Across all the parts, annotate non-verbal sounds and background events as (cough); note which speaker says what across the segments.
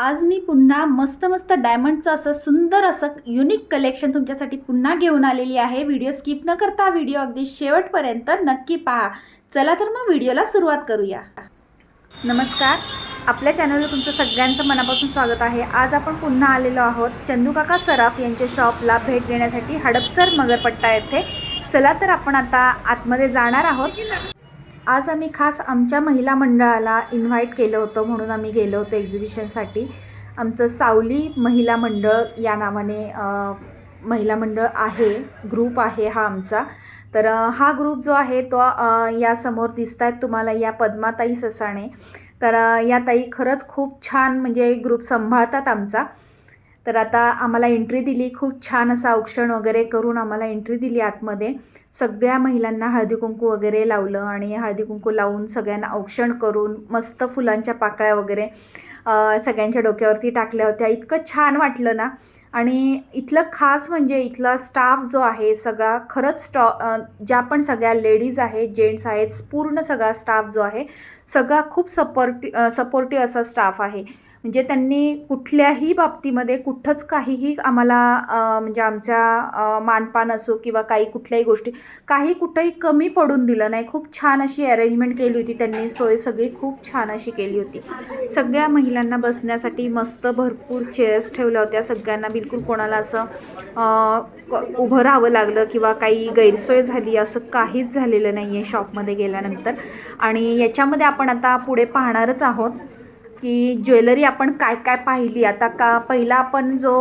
Speaker 1: आज मी पुन्हा मस्त मस्त डायमंडचं असं सुंदर असं युनिक कलेक्शन तुमच्यासाठी पुन्हा घेऊन आलेली आहे. व्हिडिओ स्किप न करता व्हिडिओ अगदी शेवटपर्यंत नक्की पहा. चला तर मग व्हिडिओला सुरुवात करूया. नमस्कार. आपल्या चॅनलवर तुमचं सगळ्यांचं मनापासून स्वागत आहे. आज आपण पुन्हा आलेलो आहोत चंदूकाका सराफ यांच्या शॉपला भेट देण्यासाठी हडपसर मगरपट्टा येथे. चला तर आपण आता आतमध्ये जाणार आहोत. आज आम्ही खास आमच्या महिला मंडळाला इन्व्हाइट केलं होतं म्हणून आम्ही गेलो होतो एक्झिबिशनसाठी आमचं सावली महिला मंडळ या नावाने महिला मंडळ आहे ग्रुप आहे हा आमचा. तर हा ग्रुप जो आहे तो यासमोर या समोर दिसत आहेत तुम्हाला या पद्माताई ससाणे. तर या ताई खरंच खूप छान म्हणजे ग्रुप सांभाळतात आमचा. तर आता आम्हाला एंट्री दिली. खूप छान असं औक्षण वगैरे करून आम्हाला एंट्री दिली आतमध्ये. सगळ्या महिलांना हळदी कुंकू वगैरे लावलं आणि हळदी कुंकू लावून सगळ्यांना औक्षण करून मस्त फुलांच्या पाकळ्या वगैरे सगळ्यांच्या डोक्यावरती टाकल्या होत्या. इतकं छान वाटलं ना. आणि इथलं खास म्हणजे इथला स्टाफ जो आहे सगळा खरंच स्टॉ ज्या पण सगळ्या लेडीज आहेत जेंट्स आहेत पूर्ण सगळा स्टाफ जो आहे सगळा खूप सपोर्टी सपोर्टिव्ह असा स्टाफ आहे. म्हणजे त्यांनी कुठल्याही बाबतीमध्ये कुठंच काहीही आम्हाला म्हणजे आमच्या मानपान असो किंवा काही कुठल्याही गोष्टी काही कुठंही कमी पडून दिलं नाही. खूप छान अशी अरेंजमेंट केली होती त्यांनी. सोय सगळी खूप छान अशी केली होती. सगळ्या महिलांना बसण्यासाठी मस्त भरपूर चेअर्स ठेवल्या होत्या. सगळ्यांना बिलकुल कोणाला असं उभं राहावं लागलं किंवा काही गैरसोय झाली असं काहीच झालेलं नाही आहे शॉपमध्ये गेल्यानंतर. आणि याच्यामध्ये आपण आता पुढे पाहणारच आहोत. की ज्वेलरी आपण काय काय पाहिली? आता का पहिला आपण जो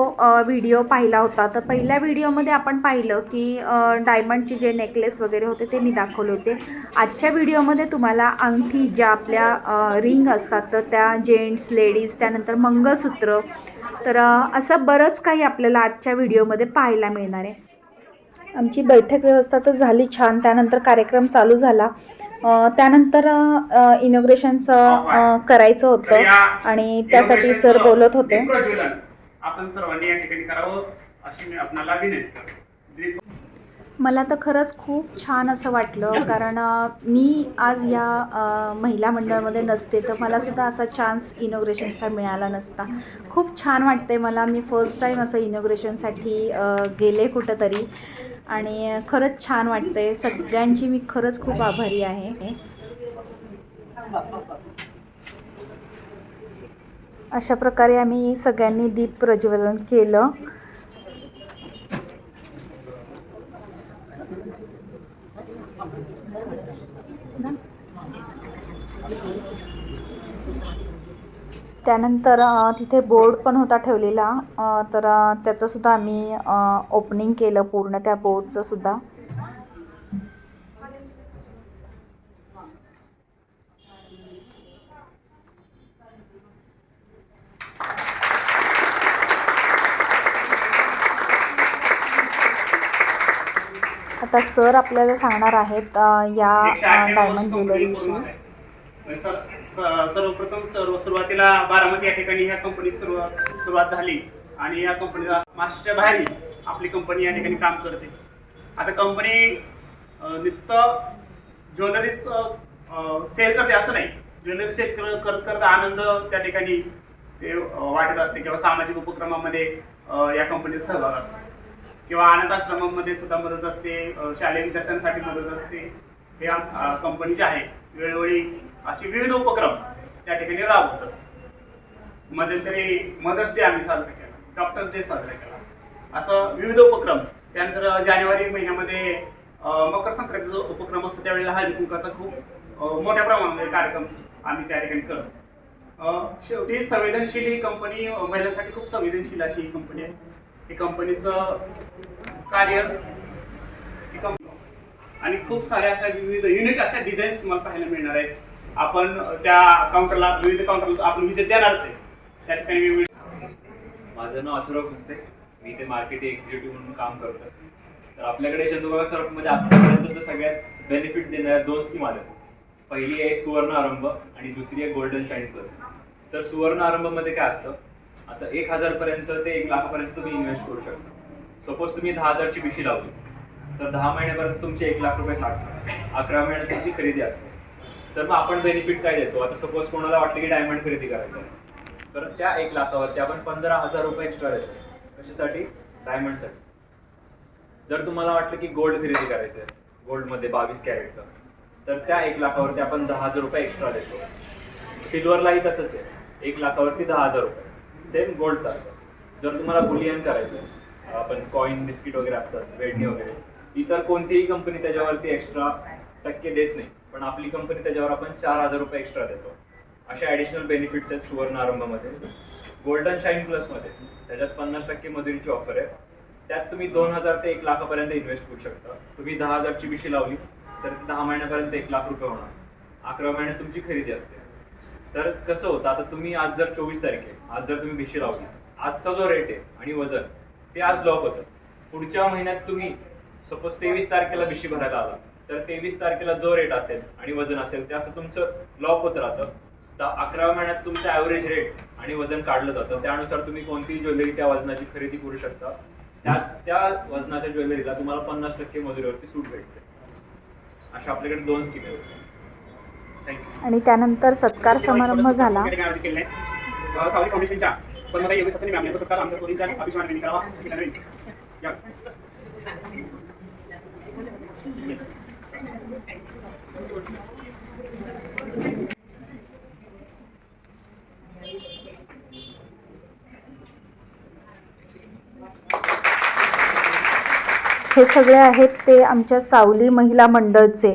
Speaker 1: व्हिडिओ पाहिला होता तर पहिल्या व्हिडिओमध्ये आपण पाहिलं की डायमंडचे जे नेकलेस वगैरे होते ते मी दाखवले होते. आजच्या व्हिडिओमध्ये तुम्हाला अंगठी ज्या आपल्या रिंग असतात तर त्या जेंट्स लेडीज त्यानंतर मंगळसूत्र तर असं बरंच काही आपल्याला आजच्या व्हिडिओमध्ये पाहायला मिळणार आहे. आमची बैठक व्यवस्था तर झाली छान त्यानंतर कार्यक्रम चालू झाला. त्यानंतर इनॉग्रेशनचं करायचं होतं आणि त्यासाठी सर बोलत होते.
Speaker 2: प्रज्वलन आपण सर्वांनी या ठिकाणी करावं अशी मी आपणाला विनंती करतो. दीप
Speaker 1: मला तर खरंच खूप छान असं वाटलं कारण मी आज या महिला मंडळामध्ये नसते तर मलासुद्धा असा चान्स इनॉग्रेशनचा मिळाला नसता. खूप छान वाटते मला. मी फर्स्ट टाईम असं इनॉग्रेशनसाठी गेले कुठंतरी. आणि खरंच छान वाटते सगळ्यांची मी खरंच खूप आभारी आहे. अशा प्रकारे आम्ही सगळ्यांनी दीप प्रज्वलन केलं. त्यानंतर तिथे बोर्ड पण होता ठेवलेला. तर त्याचंसुद्धा आम्ही ओपनिंग केलं पूर्ण त्या बोर्डचंसुद्धा आता सर आपल्याला सांगणार आहेत या डायमंड ज्वेलरीविषयी.
Speaker 2: सर- सर्वप्रथम सर्व सुरुवातीला बारामती या ठिकाणी ह्या कंपनी सुरुवात सुरुवात झाली आणि या कंपनीला महाराष्ट्राच्या बाहेर आपली कंपनी या ठिकाणी काम करते. आता कंपनी नुसतं ज्वेलरीच सेल करते असं नाही. ज्वेलरी सेल करत करत आनंद त्या ठिकाणी ते वाटत असते किंवा सामाजिक उपक्रमामध्ये या कंपनीचा सहभाग असतो. किंवा अनाथ आश्रमामध्ये सुद्धा मदत असते शालेय विद्यार्थ्यांसाठी मदत असते. हे आम- कंपनी आहे वेळोवेळी असे विविध उपक्रम त्या ठिकाणी राबवत असतात. मध्यंतरी मदर्स डे आम्ही साजरा केला डॉक्टर डे साजरा केला. असं विविध उपक्रम त्यानंतर जानेवारी महिन्यामध्ये मकर संक्रांतीचा जो उपक्रम असतो त्यावेळेला हळदी कुंकाचा खूप मोठ्या प्रमाणामध्ये कार्यक्रम आम्ही त्या ठिकाणी करतो. शेवटी संवेदनशील ही कंपनी महिलांसाठी खूप संवेदनशील अशी ही कंपनी आहे. ही कंपनीचं कार्य ही कंपनी आणि खूप साऱ्या अशा विविध युनिक अशा डिझाईन्स तुम्हाला पाहायला मिळणार आहेत. आपण त्या काउंटरला विविध काउंटरला आपण विजय देणारच आहे. त्या ठिकाणी मी
Speaker 3: माझं नाव अथुराव कुस्ते मी ते मार्केटिंग एक्झिक्युटिव्ह म्हणून काम करतो तर आपल्याकडे चंदुबागा सरफमध्ये आतापर्यंतचं सगळ्यात बेनिफिट देणाऱ्या दोन स्कीम आल्या. पहिली आहे सुवर्ण आरंभ आणि दुसरी आहे गोल्डन शाईन प्लस तर सुवर्ण आरंभमध्ये काय असतं? आता एक हजारपर्यंत ते एक लाखापर्यंत तुम्ही इन्व्हेस्ट करू शकता. सपोज तुम्ही दहा हजारची पिशी लावली. तर दहा महिन्यापर्यंत तुमचे एक लाख रुपये साठतात. अकरा महिन्यात तुमची खरेदी असते. तर मग आपण बेनिफिट काय देतो? आता सपोज कोणाला वाटलं की डायमंड खरेदी करायचं आहे. तर त्या एक लाखावरती आपण पंधरा हजार रुपये एक्स्ट्रा देतो. कशासाठी? डायमंडसाठी जर तुम्हाला वाटलं की गोल्ड खरेदी करायचं आहे गोल्डमध्ये बावीस कॅरेटचं तर त्या एक लाखावरती आपण दहा हजार रुपये एक्स्ट्रा देतो. सिल्वरलाही तसंच आहे. एक लाखावरती दहा हजार रुपये. सेम गोल्ड सारखं जर तुम्हाला बुलियन करायचं आहे आपण कॉईन बिस्किट वगैरे असतात वेडणी वगैरे इतर कोणतीही कंपनी त्याच्यावरती एक्स्ट्रा टक्के देत नाही. पण आपली कंपनी त्याच्यावर आपण चार हजार रुपये एक्स्ट्रा देतो. असे ॲडिशनल बेनिफिट्स आहेत सुवर्ण आरंभामध्ये. गोल्डन शाईन प्लसमध्ये त्याच्यात पन्नास टक्के मजुरीची ऑफर आहे. त्यात तुम्ही दोन हजार ते एक लाखापर्यंत इन्व्हेस्ट करू शकता. तुम्ही दहा हजारची बिशी लावली तर दहा महिन्यापर्यंत एक लाख रुपये होणार. अकरा महिन्यात तुमची खरेदी असते. तर कसं होतं आता तुम्ही आज जर चोवीस तारीख आहे आज जर तुम्ही बिशी लावली आजचा जो रेट आहे आणि वजन ते आज लॉक होतं. पुढच्या महिन्यात तुम्ही सपोज तेवीस तारखेला बिशी भरायला आला तर तेवीस तारखेला जो रेट असेल आणि वजन असेल ते असं तुमचं लॉक होत राहतं. तर अकरा महिन्यात तुमचं ॲव्हरेज रेट आणि वजन काढलं जातं. त्यानुसार तुम्ही कोणतीही ज्वेलरी त्या वजनाची खरेदी करू शकता. त्या त्या वजनाच्या ज्वेलरीला तुम्हाला पन्नास टक्के मजुरीवरती सूट भेटते. अशा आपल्याकडे दोन स्कीम आहेत. थँक्यू
Speaker 1: आणि त्यानंतर सत्कार समारंभ झाला.
Speaker 2: सावली फाउंडेशनच्या पण मला सत्कार आमच्या करावा.
Speaker 1: हे सगळे आहेत ते आमच्या सावली महिला मंडळचे.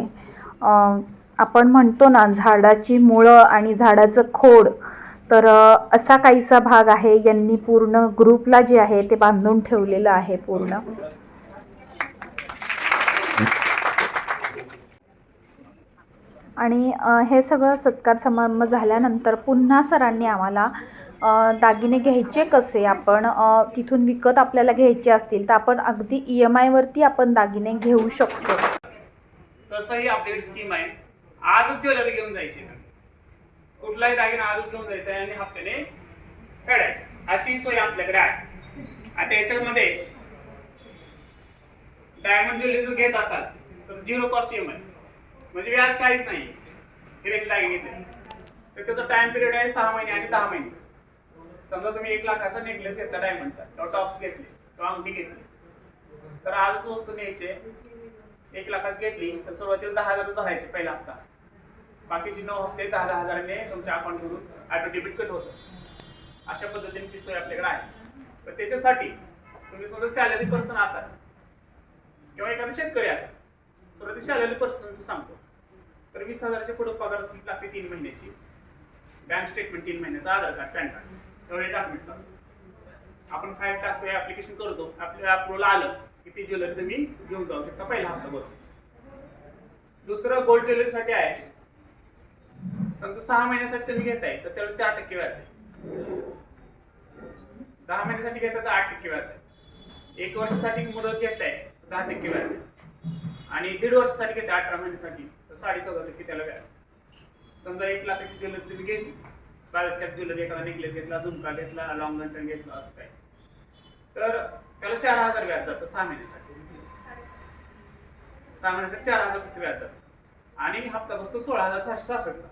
Speaker 1: आपण म्हणतो ना झाडाची मुळं आणि झाडाचं खोड. तर असा काहीसा भाग आहे. यांनी पूर्ण ग्रुपला जे आहे ते बांधून ठेवलेलं आहे पूर्ण. आणि हे सगळं सत्कार समारंभ झाल्यानंतर पुन्हा सरांनी आम्हाला दागिने घ्यायचे कसे आपण तिथून विकत आपल्याला घ्यायचे असतील तर आपण अगदी ई एम आयवरती आपण दागिने घेऊ शकतो.
Speaker 2: तसंही आपली स्कीम आहे. आजच ज्वेलरी घेऊन जायचे कुठलाही दागिना आजच घेऊन जायचा आहे आणि हप्त्याने काढायचा अशी सोय आपल्याकडे आहे. आता याच्यामध्ये डायमंड ज्वेलरी जर घेत असाल तर zero cost E M I म्हणजे व्याज काहीच नाही हिरेचे दागिने घेतले तर त्याचा टाइम पिरियड आहे सहा महिने आणि दहा महिने. समजा तुम्ही एक लाखाचा नेकलेस घेतला डायमंडचा किंवा टॉप्स घेतले किंवा अंगठी घेतली. तर आजच वस्तू न्यायचे एक लाखाची घेतली तर सुरुवातीला दहा हजार भरायचे पहिला हप्ता. बाकीचे नऊ हप्ते दहा दहा हजाराने तुमच्या अकाउंटमधून ऑटो डेबिट कट होतं. अशा पद्धतीने ती सोय आपल्याकडे आहे. तर त्याच्यासाठी तुम्ही समजा सॅलरी पर्सन असाल किंवा एखादा शेतकरी असाल सुरुवाती सॅलरी पर्सनचं सांगतो. तर वीस हजाराच्या पुढे पगार स्लिप लागते तीन महिन्याची. बँक स्टेटमेंट तीन महिन्याचा आधार कार्ड पॅन कार्ड एवढे डॉक्युमेंट लागतो आपण फाईल टाकतो ऍप्लिकेशन करतो. आपल्या अप्रुव्हल आलं की ती ज्वेलरी तुम्ही घेऊन जाऊ शकता पहिला हप्ता बस. दुसरं गोल्ड ज्वेलरीसाठी आहे. समजा सहा महिन्यासाठी तुम्ही घेताय तर त्याला चार टक्के व्याज आहे. दहा महिन्यासाठी घेताय तर आठ टक्के व्याज आहे. एक वर्षासाठी मुदत घेताय दहा टक्के व्याज आहे. आणि दीड वर्षासाठी घेताय अठरा महिन्यासाठी. तर साडे टक्के त्याला व्याज. समजा एक लाखाची ज्वेलरी तुम्ही घेतली बावीस कॅप ज्वेलरी एखादा नेकलेस घेतला झुमका घेतला लॉंग गंटन घेतला असं काय तर त्याला चार हजार व्याज जातं सहा महिन्यासाठी. सहा महिन्यासाठी चार हजार फक्त व्याज जातं. आणि हप्ता बसतो सोळा हजार सहाशे सहासष्टचा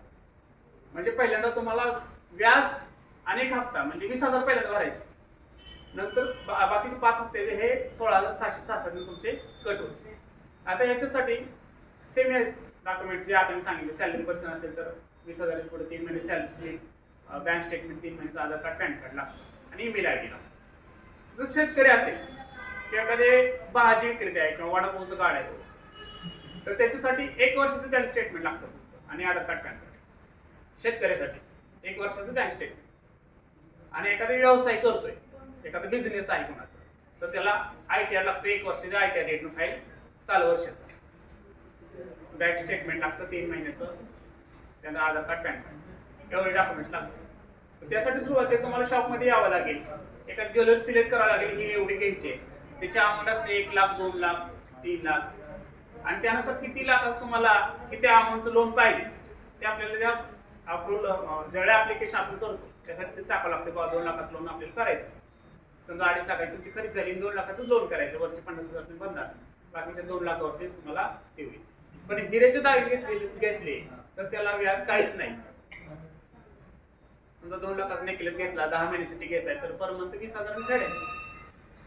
Speaker 2: म्हणजे पहिल्यांदा तुम्हाला व्याज आणि एक हप्ता म्हणजे वीस हजार पहिल्यांदा भरायचे. नंतर बा- बाकीचे पाच हप्ते हे सोळा हजार सहाशे सहासष्ट तुमचे कट होते आता याच्यासाठी सेम याच डॉक्युमेंट जे आता मी सांगितले सॅलरी पर्सन असेल तर वीस हजाराच्या पुढे तीन महिने सॅलरी स्लिप बँक स्टेटमेंट तीन महिन्याचं आधार कार्ड पॅन कार्ड लागतं आणि ईमेल आय डी लागतो जर शेतकरी असेल किंवा एखादे भाजी विक्रेते आहे किंवा वडापावचं गाड आहे तर त्याच्यासाठी एक वर्षाचं बँक स्टेटमेंट लागतं फक्त आणि आधार कार्ड पॅन कार्ड शेतकऱ्यासाठी एक वर्षाचं बँक स्टेटमेंट आणि एखादा व्यवसाय करतोय एखादा बिझनेस आहे कोणाचा तर त्याला आय टी आर लागतं एक वर्षाच्या आय टी आर रेटनं फाईल चालू वर्षाचं. बँक स्टेटमेंट लागतं तीन महिन्याचं. त्यांना आधार कार्ड पॅन कार्ड. एवढे डॉक्युमेंट लागतात. त्यासाठी सुरुवातीला तुम्हाला शॉपमध्ये यावं लागेल. एखादी ज्वेलरी सिलेक्ट करावं लागेल ही एवढी घ्यायची आहे. त्याची अमाऊंट असते एक लाख दोन लाख तीन लाख. आणि त्यानुसार किती लाखाचं तुम्हाला किती अमाऊंटचं लोन पाहिजे ते आपल्याला त्या अप्रूव्हल ज्यावेळेला ॲप्लिकेशन आपण करतो त्यासाठी ते टाकावं लागतं. बाबा दोन लाखाचं लोन आपल्याला करायचं समजा अडीच लाखाची तुमची खरेदी झाली दोन लाखाचं लोन करायचं वरचे पन्नास हजार तुम्ही बनणार बाकीच्या दोन लाखावरती तुम्हाला ते होईल. पण हिरेचे दागिने घेतले घेतले तर त्याला व्याज काहीच नाही. समजा दोन लाखाचा नेकलेस घेतला दहा महिन्यासाठी घेताय तर पर मंथ वीस हजार फेडायचे.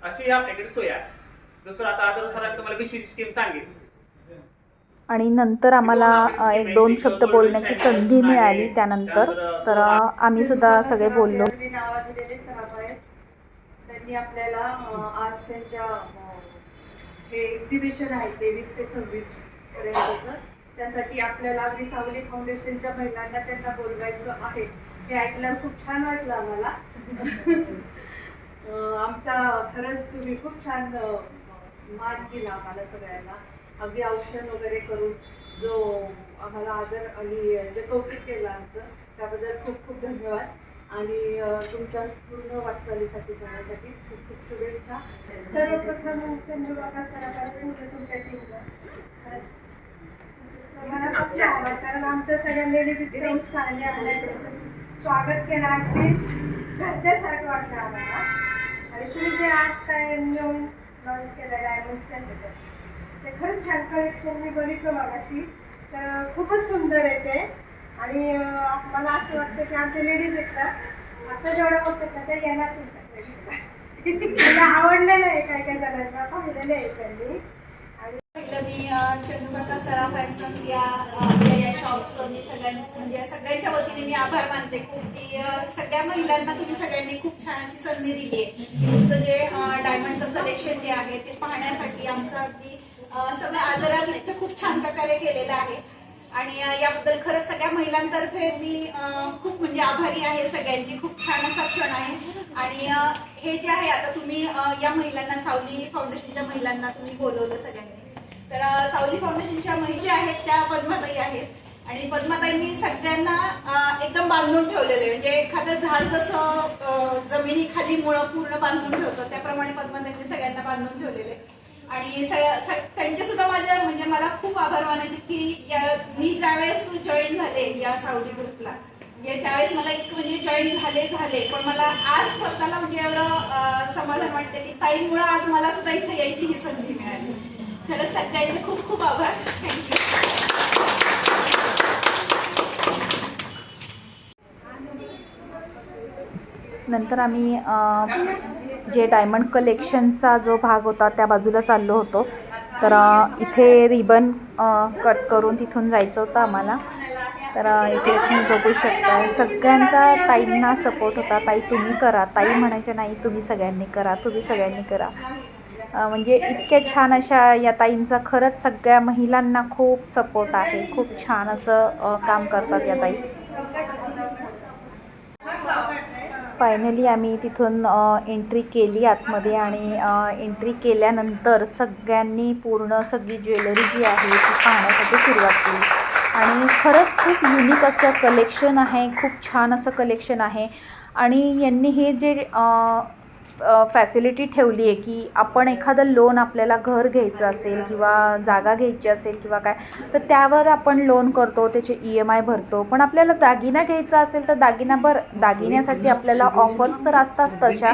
Speaker 2: अशी आपल्याकडे सोय आहे. दुसरं आता आदर सरांनी तुम्हाला बीसीची स्कीम सांगेल.
Speaker 1: आणि नंतर आम्हाला एक दोन शब्द बोलण्याची संधी मिळाली त्यानंतर तर आम्ही सुद्धा सगळे बोललो.
Speaker 4: त्यांनी आपल्याला आज त्यांच्या हे एक्झिबिशन आहे तेवीस ते सव्वीस. पर्यंतचं. त्यासाठी आपल्याला अगदी सावली फाउंडेशनच्या महिलांना त्यांना बोलवायचं आहे. हे ऐकल्यावर खूप छान वाटलं आम्हाला. आमचा खरंच तुम्ही खूप छान मान केला आम्हाला सगळ्यांना. अगदी औषध वगैरे करून जो आम्हाला आदर आणि जे कौतुक केलं आमचं त्याबद्दल खूप खूप धन्यवाद. आणि तुमच्या पूर्ण वाटचालीसाठी सगळ्यासाठी खूप खूप शुभेच्छा.
Speaker 5: सर्वप्रथम चंद्रबाबा सरांना तुमच्या टीमला मनापासून आभार कारण आमच्या सगळ्या लेडीज इतक्या उत्साहाने आल्या स्वागत केलं अगदी घरच्यासारखं वाटलं आम्हाला. आणि तुम्ही जे आज काय नेऊन लॉन्च केलं डायमंडच्या ह्याच्यात ते खरंच छान कलेक्शन मी बघितलं मगाशी. तर खूपच सुंदर आहे ते. आणि मला असं वाटतं की आमच्या लेडीज आहेत ना आता जेवढ्या होतात ना त्या येणार तुमच्याकडे. (laughs) मला आवडलेलं आहे काय काय जणांना पाहिलेलं आहे त्यांनी.
Speaker 6: मी अ, सराफ अँड सन्स या आपल्या या शॉपचं मी म्हणजे सगळ्यांना म्हणजे सगळ्यांच्या वतीने मी आभार मानते खूप की सगळ्या महिलांना तुम्ही सगळ्यांनी खूप छान अशी संधी दिली आहे. तुमचं जे डायमंडचं कलेक्शन जे आहे ते पाहण्यासाठी आमचं अगदी सगळं आदरात इथे खूप छान प्रकारे केलेलं आहे. आणि याबद्दल खरंच सगळ्या महिलांतर्फे मी खूप म्हणजे आभारी आहे सगळ्यांची खूप छान असा क्षण आहे. आणि हे जे आहे आता तुम्ही या महिलांना सावली फाउंडेशनच्या महिलांना तुम्ही बोलवलं सगळ्यांनी. तर सावली फाउंडेशनच्या महिला ज्या आहेत त्या पद्माताई आहेत आणि पद्माताईंनी सगळ्यांना एकदम बांधून ठेवलेले आहे. म्हणजे एखादं झाड जसं जमिनीखाली मुळं पूर्ण बांधून ठेवतं त्याप्रमाणे पद्माताईंनी सगळ्यांना बांधून ठेवलेले आहे. आणि त्यांचे सुद्धा माझ्या म्हणजे मला खूप आभार मानायचे की या- मी ज्यावेळेस जॉईन झाले या सावली ग्रुपला म्हणजे त्यावेळेस मला एक म्हणजे जॉईन झाले झाले पण मला आज स्वतःला म्हणजे एवढं समाधान वाटते की ताईंमुळे आज मला सुद्धा इथे यायची ही संधी मिळाली खरंच सगळ्यांचे खूप खूप आभार. थँक्यू
Speaker 1: नंतर आम्ही जे डायमंड कलेक्शनचा जो भाग होता त्या बाजूला चाललो होतो. तर इथे रिबन कट करून तिथून जायचं होतं आम्हाला. तर इथे तुम्ही बघू शकता सगळ्यांचा ताईंना सपोर्ट होता. ताई तुम्ही करा. ताई म्हणायच्या नाही तुम्ही सगळ्यांनी करा. तुम्ही सगळ्यांनी करा. म्हणजे इतक्या छान अशा या ताईंचा खरंच सगळ्या महिलांना खूप सपोर्ट आहे. खूप छान असं काम करतात या ताई. फायनली आम्ही तिथून एंट्री केली आतमध्ये आणि एंट्री केल्यानंतर सगळ्यांनी पूर्ण सगळी ज्वेलरी जी आहे ती पाहण्यासाठी सुरुवात केली. आणि खरंच खूप युनिक असं कलेक्शन आहे. खूप छान असं कलेक्शन आहे. आणि यांनी हे जे फॅसिलिटी ठेवली आहे की आपण एखादं लोन आपल्याला घर घ्यायचं असेल किंवा जागा घ्यायची असेल किंवा काय तर त्यावर आपण लोन करतो त्याचे ई एम आय भरतो. पण आपल्याला दागिना घ्यायचा असेल तर दागिना भर दागिन्यासाठी आपल्याला ऑफर्स तर असतात तशा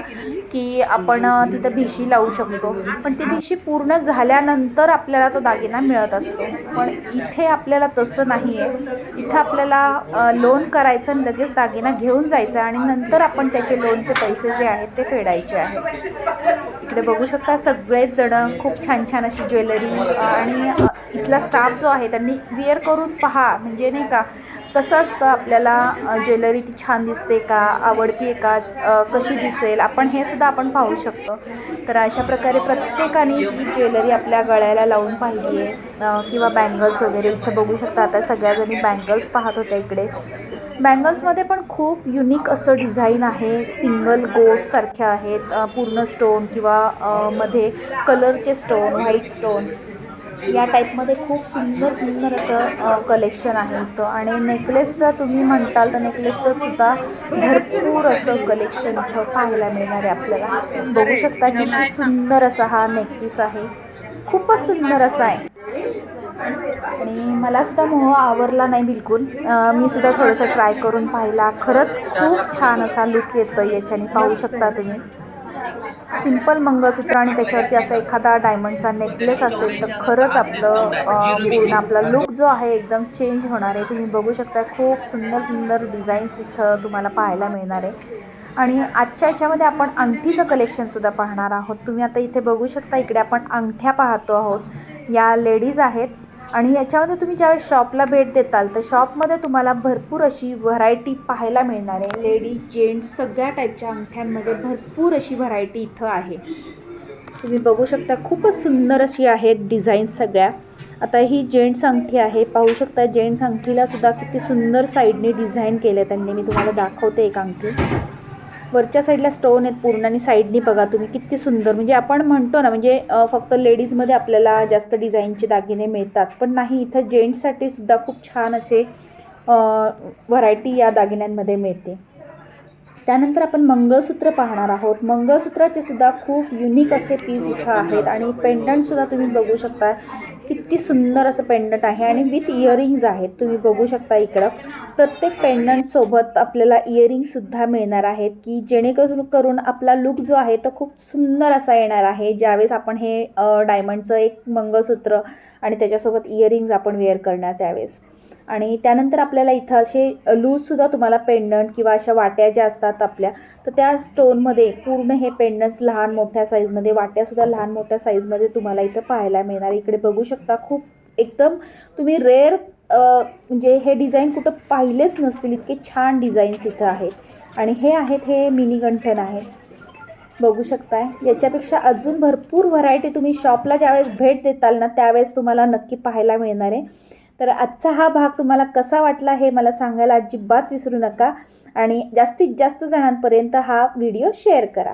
Speaker 1: की आपण तिथं भिशी लावू शकतो. पण ती भिशी पूर्ण झाल्यानंतर आपल्याला तो दागिना मिळत असतो. पण इथे आपल्याला तसं नाही आहे इथं आपल्याला लोन करायचं आणि लगेच दागिना घेऊन जायचं आणि नंतर आपण त्याचे लोनचे पैसे जे आहेत ते फेडायचे. आहेत इकडे बघू शकता सगळेच जण खूप छान छान अशी ज्वेलरी आणि इथला स्टाफ जो आहे त्यांनी विअर करून पहा. म्हणजे नाही का कसं असतं आपल्याला ज्वेलरी ती छान दिसते का आवडते का कशी दिसेल आपण हे सुद्धा आपण पाहू शकतो. तर अशा प्रकारे प्रत्येकाने ही ज्वेलरी आपल्या गळ्याला लावून पाहिजे किंवा बँगल्स वगैरे इथं बघू शकता आता सगळ्याजणी बँगल्स पाहत होत्या इकडे. बँगल्समध्ये पण खूप युनिक असं डिझाईन आहे. सिंगल गोटसारख्या आहेत. पूर्ण स्टोन किंवा मध्ये कलरचे स्टोन व्हाईट स्टोन या टाईपमध्ये खूप सुंदर सुंदर असं कलेक्शन आहे इथं. आणि नेकलेसचं तुम्ही म्हणताल तर नेकलेसचं सुद्धा भरपूर असं कलेक्शन इथं पाहायला मिळणार आहे आपल्याला. बघू शकता किती सुंदर असा हा नेकलेस आहे. खूपच सुंदर असा आहे. आणि मला सुद्धा मोह आवरला नाही बिलकुल. मी सुद्धा थोडंसं ट्राय करून पाहिला. खरंच खूप छान असा लुक येतो याच्याने पाहू शकता तुम्ही. सिंपल मंगळसूत्र आणि त्याच्यावरती असं एखादा डायमंडचा नेकलेस असेल तर खरंच आपलं पूर्ण आपला लुक जो आहे एकदम चेंज होणार आहे. तुम्ही बघू शकता खूप सुंदर सुंदर डिझाईन्स इथं तुम्हाला पाहायला मिळणार आहे. आणि आजच्या याच्यामध्ये आपण अंगठीचं कलेक्शनसुद्धा पाहणार आहोत. तुम्ही आता इथे बघू शकता इकडे आपण अंगठ्या पाहतो आहोत. या लेडीज आहेत. आणि याच्यामध्ये तुम्ही ज्यावेळेस शॉपला भेट देताल तर शॉपमध्ये तुम्हाला भरपूर अशी व्हरायटी पाहायला मिळणार आहे. लेडीज जेंट्स सगळ्या टाईपच्या अंगठ्यांमध्ये भरपूर अशी व्हरायटी इथं आहे. तुम्ही बघू शकता खूपच सुंदर अशी आहेत डिझाईन्स सगळ्या. आता ही जेंट्स अंगठी आहे. पाहू शकता जेंट्स अंगठीला सुद्धा किती सुंदर साईडने डिझाईन केलं त्यांनी. मी तुम्हाला दाखवते एक अंगठी. वरच्या साईडला स्टोन आहेत पूर्ण आणि साईडनी बघा तुम्ही किती सुंदर. म्हणजे आपण म्हणतो ना म्हणजे फक्त लेडीजमध्ये आपल्याला जास्त डिझाईनचे दागिने मिळतात. पण नाही इथं जेंट्ससाठी सुद्धा खूप छान असे व्हरायटी या दागिन्यांमध्ये मिळते. त्यानंतर आपण मंगळसूत्र पाहणार आहोत. मंगळसूत्राचे सुद्धा खूप युनिक असे पीस इथं आहेत. आणि पेंडंटसुद्धा तुम्ही बघू शकता. किती सुंदर असं पेंडंट आहे आणि विथ इयरिंग्ज आहेत. तुम्ही बघू शकता इकडं. प्रत्येक पेंडंटसोबत आपल्याला इयरिंगसुद्धा मिळणार आहेत की जेणेकरून करून आपला लुक जो आहे तो खूप सुंदर असा येणार आहे. ज्यावेळेस आपण हे डायमंडचं एक मंगळसूत्र आणि त्याच्यासोबत इयरिंग्ज आपण वेअर करणार त्यावेळेस. आणि त्यानंतर आपल्याला इथं असे लूजसुद्धा तुम्हाला पेंडंट किंवा अशा वाट्या ज्या असतात आपल्या तर त्या स्टोनमध्ये पूर्ण हे पेंडंट्स लहान मोठ्या साईजमध्ये वाट्यासुद्धा लहान मोठ्या साईजमध्ये तुम्हाला इथं पाहायला मिळणार. इकडे बघू शकता खूप एकदम तुम्ही रेअर म्हणजे हे डिझाईन कुठं पाहिलेच नसतील इतके छान डिझाईन्स इथं आहेत. आणि हे आहेत हे मिनीगंठन आहे. बघू शकताय. याच्यापेक्षा अजून भरपूर व्हरायटी तुम्ही शॉपला ज्यावेळेस भेट देताल ना त्यावेळेस तुम्हाला नक्की पाहायला मिळणार आहे. तर आजचा हा भाग तुम्हाला कसा वाटला हे मला सांगायला अजिबात विसरू नका. आणि जास्तीत जास्त जणांपर्यंत हा व्हिडिओ शेअर करा.